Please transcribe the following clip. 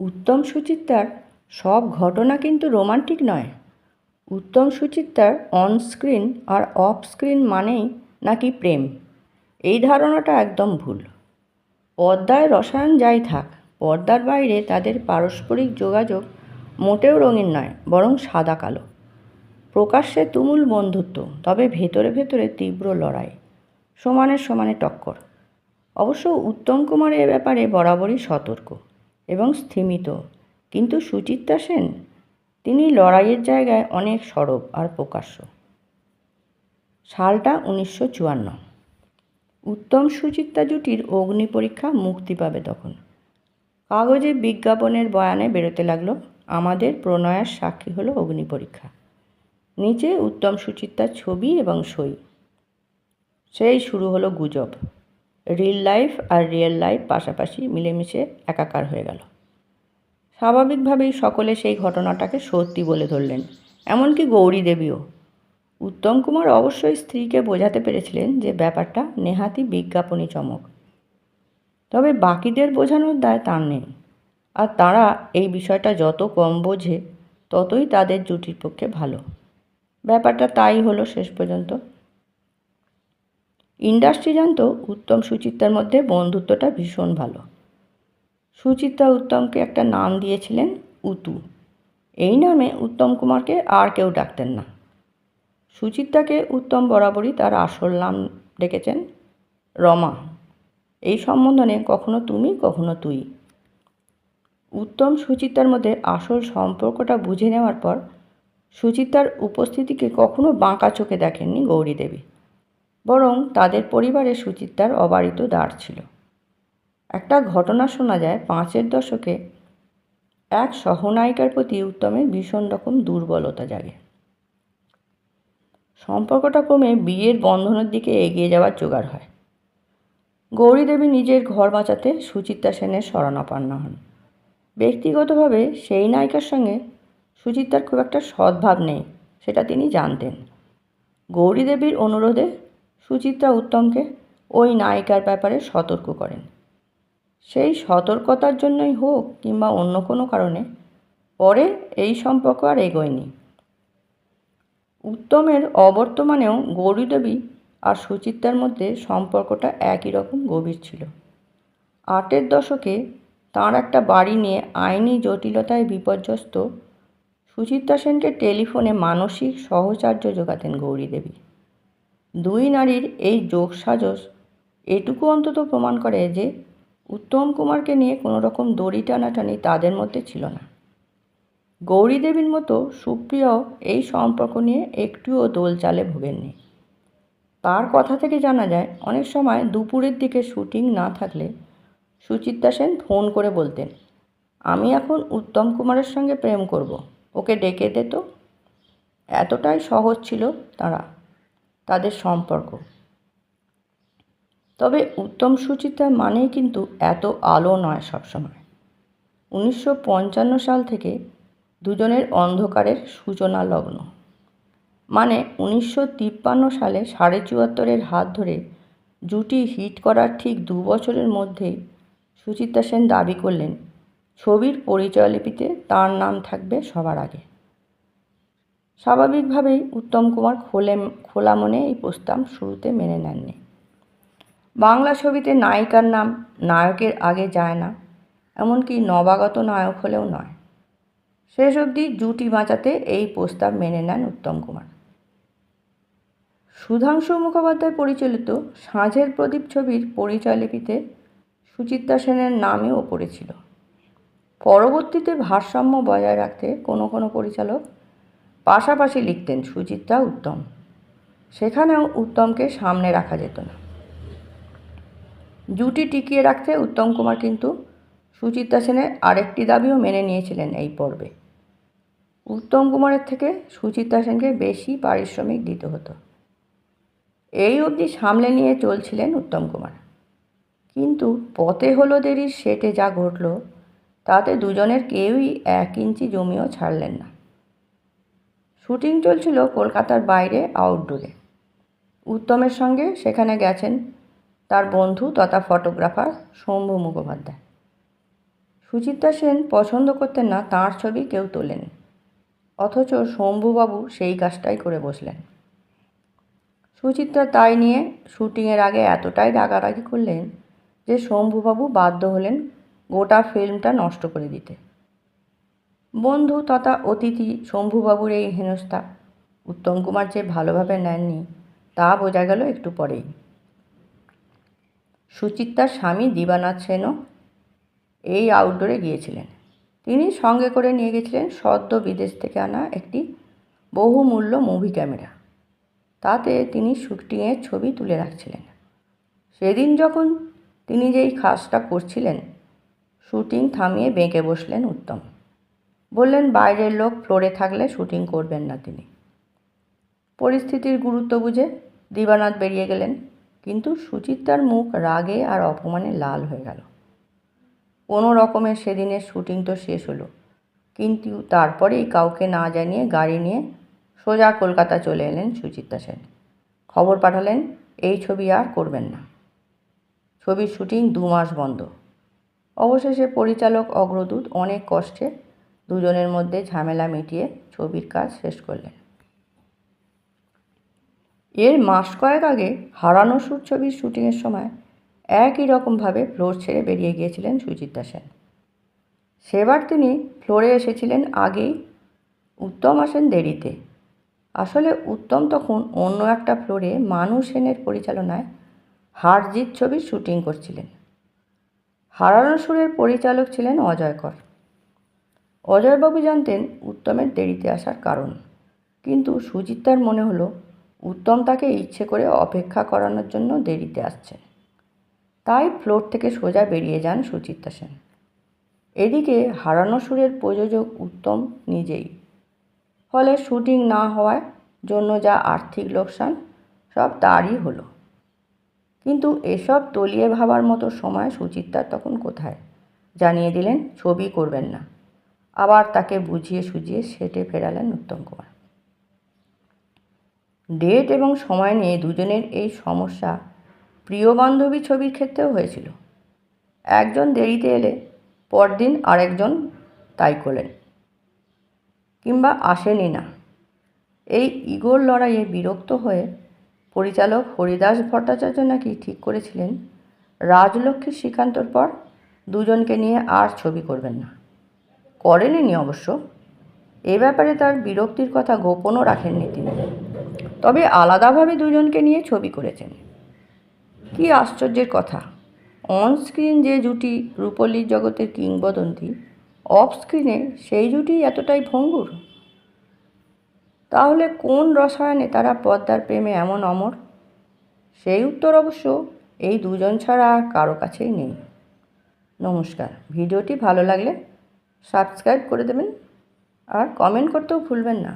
উত্তম সুচিত্রার সব ঘটনা কিন্তু রোমান্টিক নয়। উত্তম সুচিত্রার অন স্ক্রিন আর অফ স্ক্রিন মানেই নাকি প্রেম। এই ধারণাটা একদম ভুল। পর্দায় রসায়ন যাই থাক, পর্দার বাইরে তাদের পারস্পরিক যোগাযোগ মোটেও রঙিন নয়, বরং সাদা কালো। প্রকাশ্যে তুমুল বন্ধুত্ব, তবে ভেতরে ভেতরে তীব্র লড়াই সমানের সমানে টক্কর। অবশ্য উত্তম কুমার এ ব্যাপারে বরাবরই সতর্ক। এবং স্থিমিত। কিন্তু সুচিত্রা সেন, তিনি লড়াইয়ের জায়গায় অনেক সরব আর প্রকাশ্য। সালটা উনিশশো চুয়ান্ন। উত্তম সুচিত্রা জুটির অগ্নি পরীক্ষা মুক্তি পাবে তখন। কাগজে বিজ্ঞাপনের বয়ানে বেরোতে লাগল, আমাদের প্রণয়ের সাক্ষী হলো অগ্নি পরীক্ষা। নিচে উত্তম সুচিত্রার ছবি এবং সই। সেই শুরু হলো গুজব। রিল লাইফ আর রিয়েল লাইফ পাশাপাশি মিলেমিশে একাকার হয়ে গেল। স্বাভাবিকভাবেই সকলে সেই ঘটনাটাকে সত্যি বলে ধরলেন, এমনকি গৌরী দেবীও। উত্তম কুমার অবশ্যই স্ত্রীকে বোঝাতে পেরেছিলেন যে ব্যাপারটা নেহাতি বিজ্ঞাপনী চমক। তবে বাকিদের বোঝানোর দায় তার নেই। আর তারা এই বিষয়টা যত কম বোঝে, ততই তাদের জুটির পক্ষে ভালো। ব্যাপারটা তাই হলো শেষ পর্যন্ত। ইন্ডাস্ট্রি জানত উত্তম সুচিত্রার মধ্যে বন্ধুত্বটা ভীষণ ভালো। সুচিত্রা উত্তমকে একটা নাম দিয়েছিলেন উতু। এই নামে উত্তম কুমারকে আর কেউ ডাকতেন না। সুচিত্রাকে উত্তম বরাবরই তার আসল নাম ডেকেছেন রমা। এই সম্বোধনে কখনো তুমি, কখনো তুই। উত্তম সুচিত্রার মধ্যে আসল সম্পর্কটা বুঝে নেওয়ার পর সুচিত্রার উপস্থিতিকে কখনো বাঁকা চোখে দেখেননি গৌরী দেবী বরং তাদের পরিবারে সুচিত্রার অবারিত দ্বার ছিল। একটা ঘটনা শোনা যায় পাঁচের দশকে। এক সহনায়িকার প্রতি উত্তমের ভীষণ রকম দুর্বলতা জাগে। সম্পর্কটা ক্রমে বিয়ের বন্ধনের দিকে এগিয়ে যাওয়ার জোগাড় হয়। গৌরী দেবী নিজের ঘর বাঁচাতে সুচিত্রা সেনের শরণাপন্ন হন। ব্যক্তিগতভাবে সেই নায়িকার সঙ্গে সুচিত্রার খুব একটা সদ্ভাব নেই, সেটা তিনি জানতেন। গৌরী দেবীর অনুরোধে সুচিত্রা উত্তমকে ওই নায়িকার ব্যাপারে সতর্ক করেন। সেই সতর্কতার জন্যই হোক কিংবা অন্য কোনো কারণে, পরে এই সম্পর্ক আর এগোয়নি। উত্তমের অবর্তমানেও গৌরীদেবী আর সুচিত্রার মধ্যে সম্পর্কটা একই রকম গভীর ছিল। আটের দশকে তাঁর একটা বাড়ি নিয়ে আইনি জটিলতায় বিপর্যস্ত সুচিত্রা সেনকে টেলিফোনে মানসিক সহচার্য যোগাতেন গৌরী দেবী দুই নারীর এই যোগ যোগসাজস এটুকু অন্তত প্রমাণ করে যে উত্তম কুমারকে নিয়ে কোনো রকম দড়ি টানাটানি তাদের মধ্যে ছিল না। গৌরী দেবীর মতো সুপ্রিয় এই সম্পর্ক নিয়ে একটুও দোলচালে ভোগেননি। তার কথা থেকে জানা যায়, অনেক সময় দুপুরের দিকে শুটিং না থাকলে সুচিত্রা সেন ফোন করে বলতেন, আমি এখন উত্তম কুমারের সঙ্গে প্রেম করব, ওকে ডেকে দে তো। এতটাই সহজ ছিল তারা। তাদের সম্পর্ক। তবে উত্তম সুচিত্রা মানেই কিন্তু এত আলো নয় সবসময়। উনিশশো পঞ্চান্ন সাল থেকে দুজনের অন্ধকারের সূচনা লগ্ন। মানে উনিশশো তিপ্পান্ন সালে সাড়ে চুয়াত্তরের হাত ধরে জুটি হিট করার ঠিক দু বছরের মধ্যেই সুচিত্রা সেন দাবি করলেন, ছবির পরিচয়লিপিতে তার নাম থাকবে সবার আগে। স্বাভাবিকভাবেই উত্তম কুমার খোলে, খোলা মনে এই প্রস্তাব শুরুতে মেনে নেননি। বাংলা ছবিতে নায়িকার নাম নায়কের আগে যায় না, এমনকি নবাগত নায়ক হলেও নয়। শেষ অবধি জুটি বাঁচাতে এই প্রস্তাব মেনে নেন উত্তম কুমার। সুধাংশু মুখোপাধ্যায় পরিচালিত সাঁঝের প্রদীপ ছবির পরিচয়লিপিতে সুচিত্রা সেনের নামে পড়েছিল পরবর্তীতে ভারসাম্য বজায় রাখতে কোনো কোনো পরিচালক পাশাপাশি লিখতেন, সুচিত্রা উত্তম। সেখানেও উত্তমকে সামনে রাখা যেত না। জুটি টিকিয়ে রাখতে উত্তম কুমার কিন্তু সুচিত্রা সেনের আরেকটি দাবিও মেনে নিয়েছিলেন এই পর্বে। উত্তম কুমারের থেকে সুচিত্রা সেনকে বেশি পারিশ্রমিক দিতে হতো। এই অবধি সামলে নিয়ে চলছিলেন উত্তম কুমার। কিন্তু পথে হলো দেরির, সেটে যা ঘটল, তাতে দুজনের কেউই এক ইঞ্চি জমিও ছাড়লেন না। শুটিং চলছিল কলকাতার বাইরে আউটডোরে উত্তমের সঙ্গে সেখানে গেছেন তার বন্ধু তথা ফটোগ্রাফার শম্ভু মুখোপাধ্যায়। সুচিত্রা সেন পছন্দ করতেন না, তাঁর ছবি কেউ তোলেন। অথচ শম্ভুবাবু সেই কাজটাই করে বসলেন। সুচিত্রা তাই নিয়ে শুটিংয়ের আগে এতটাই রাগারাগি করলেন যে শম্ভুবাবু বাধ্য হলেন গোটা ফিল্মটা নষ্ট করে দিতে। বন্ধু তথা অতিথি শম্ভুবাবুর এই হেনস্থা। উত্তম কুমার যে ভালোভাবে নেননি, তা বোঝা গেল একটু পরেই। সুচিত্রার স্বামী দিবানাথ সেনও এই আউটডোরে গিয়েছিলেন। তিনি সঙ্গে করে নিয়ে গেছিলেন সদ্য বিদেশ থেকে আনা একটি বহুমূল্য মুভি ক্যামেরা তাতে তিনি শুটিংয়ের ছবি তুলে রাখছিলেন। সেদিন যখন তিনি যেই কাজটা করছিলেন, শুটিং থামিয়ে বেঁকে বসলেন উত্তম। বললেন, বাইরের লোক ফ্লোরে থাকলে শুটিং করবেন না তিনি। পরিস্থিতির গুরুত্ব বুঝে দিবানাথ বেরিয়ে গেলেন। কিন্তু সুচিত্রার মুখ রাগে আর অপমানে লাল হয়ে গেল। কোনো রকমের সেদিনের শুটিং তো শেষ হলো। কিন্তু তারপরেই কাউকে না জানিয়ে গাড়ি নিয়ে সোজা কলকাতা চলে এলেন সুচিত্রা সেন। খবর পাঠালেন, এই ছবি আর করবেন না। ছবির শুটিং দু মাস বন্ধ। অবশেষে পরিচালক অগ্রদূত অনেক কষ্টে দুজনের মধ্যে ঝামেলা মিটিয়ে ছবির কাজ শেষ করলেন। এর মাস কয়েক আগে হারানো সুর ছবির শুটিংয়ের সময় একই রকমভাবে ফ্লোর ছেড়ে বেরিয়ে গিয়েছিলেন সুচিত্রা সেন। সেবার তিনি ফ্লোরে এসেছিলেন আগেই উত্তম আসেন দেরিতে। আসলে উত্তম তখন অন্য একটা ফ্লোরে মানু সেনের পরিচালনায় হারজিৎ ছবির শুটিং করছিলেন। হারানো সুরের পরিচালক ছিলেন অজয়কর অজয়বাবু জানতেন উত্তমের দেরিতে আসার কারণ। কিন্তু সুচিত্রার মনে হলো, উত্তম তাকে ইচ্ছে করে অপেক্ষা করানোর জন্য দেরিতে আসছেন। তাই ফ্লোর থেকে সোজা বেরিয়ে যান সুচিত্রা সেন। এদিকে হারানো সুরের প্রযোজক উত্তম নিজেই। ফলে শুটিং না হওয়ার জন্য যা আর্থিক লোকসান, সব তারই হলো। কিন্তু এসব তলিয়ে ভাবার মতো সময় সুচিত্রার তখন কোথায়? জানিয়ে দিলেন, ছবি করবেন না। আবার তাকে বুঝিয়ে সুঝিয়ে সেটে ফেরালেন উত্তম কুমার। ডেট এবং সময় নিয়ে দুজনের এই সমস্যা প্রিয় বান্ধবী ছবির ক্ষেত্রেও হয়েছিল। একজন দেরিতে এলে পরদিন আরেকজন তাই করলেন। কিংবা আসেনি না। এই ইগোর লড়াইয়ে বিরক্ত হয়ে পরিচালক হরিদাস ভট্টাচার্য নাকি ঠিক করেছিলেন রাজলক্ষ্মী শ্রীকান্তর পর দুজনকে নিয়ে আর ছবি করবেন না। করেননি অবশ্য। এ ব্যাপারে তার বিরক্তির কথা গোপনও রাখেননি তিনি। তবে আলাদাভাবে দুজনকে নিয়ে ছবি করেছেন। কি আশ্চর্যের কথা। অন স্ক্রিন যে জুটি রূপলীর জগতের কিংবদন্তি অফ স্ক্রিনে সেই জুটি এতটাই ভঙ্গুর? তাহলে কোন রসায়নে তারা পদ্মার প্রেমে এমন অমর? সেই উত্তর অবশ্য এই দুজন ছাড়া আর কারও কাছেই নেই। নমস্কার। ভিডিওটি ভালো লাগলে সাবস্ক্রাইব করে দেবেন আর কমেন্ট করতেও ভুলবেন না।